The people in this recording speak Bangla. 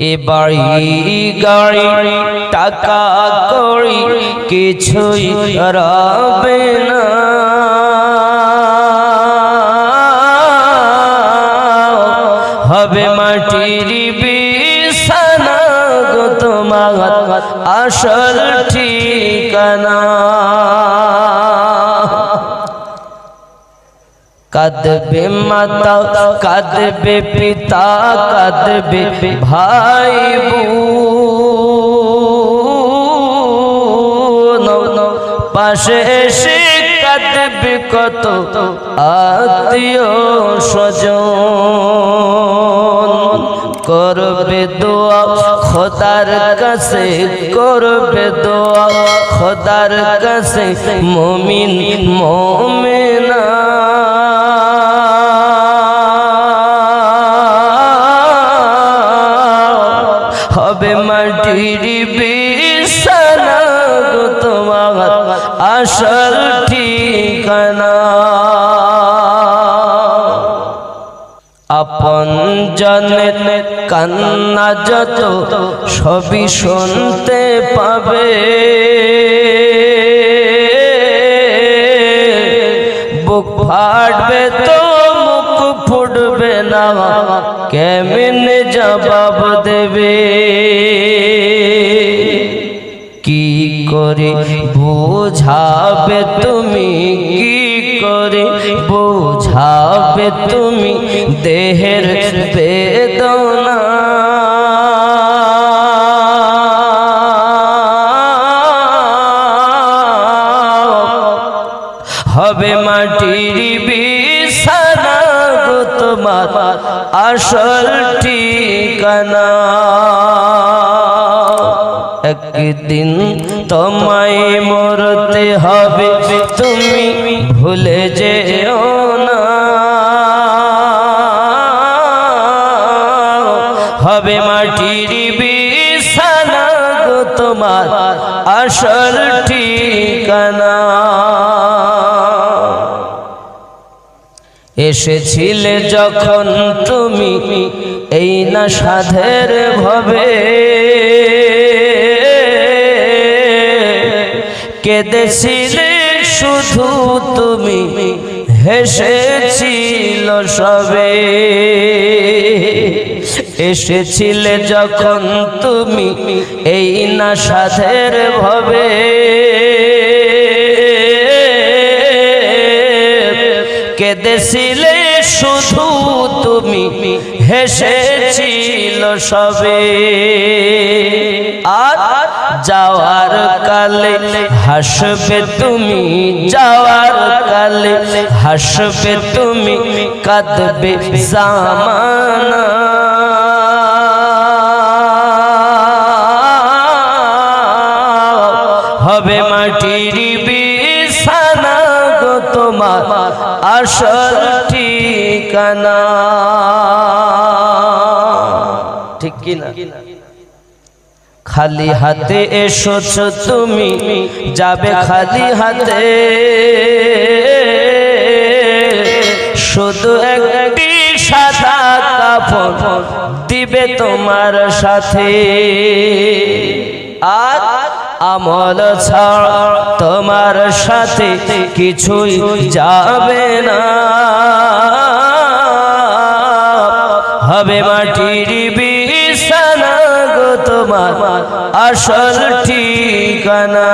এ বাড়ি গাড়ি, টাকা করি কিছুই রবে না। হবে মাটির বিছানা গো তোমার আসল ঠিকানা। কাঁদবে মাতা কাঁদবে পিতা কাঁদবে ভাই পাশে এসে কাঁদবে কত আত্মীয় স্বজন করবে দোয়া খোদার কাছে করবে দোয়া খোদার কাছে মমিন মমিনা মাটির বিছানা গো তোমার আসল ঠিকানা। আপন জনে কান্না যত সবই শুনতে পাবে। বুক ফাটবে তো মুখ ফুটবে না। কেমনে জবাব দেবে? করে বোঝাবে তুমি কি করে? বোঝাবে তুমি দেহের বেদনা। হবে মাটির গো তোমার আসল ঠিকানা। একদিন তোমায় মরতে হবে, তুমি ভুলে যেও না। হবে মাটির বিছানা তোমার আসল ঠিকানা। এসেছিলে যখন তুমি এই না সাধের ভবে। কেঁদেছিলে? শুধু তুমি হেসেছিল সবে। এসেছিলে যখন তুমি এই না সাধের ভবে। কেঁদেছিলে? শুধু তুমি হেসেছিল সবে। আর যাওয়ার কালে হাসবে তুমি, যাওয়ার কালে হাসবে তুমি, কাঁদবে জামানা। হবে মাটির বিছানা গো তোমার আসল ঠিকানা। ঠিক কিনা? খালি হাতে এসোছ তুমি, যাবে খালি হাতে। শুধু একটি সাদা কাপড় দিবে তোমার সাথে। আর আমল ছাড়া তোমার সাথে কিছুই যাবে না। হবে মাটির তোমার আসল ঠিকানা।